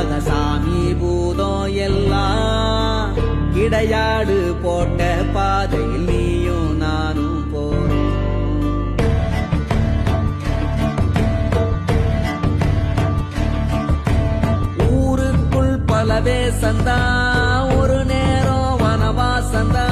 ஆகாத சாமி பூதம் எல்லாம் கிடையாடு போட்ட பாதையில் நீயும் நானும் போறோம். ஊருக்குள் பலவே சந்தா ஒரு நேரம் வனவா சந்தா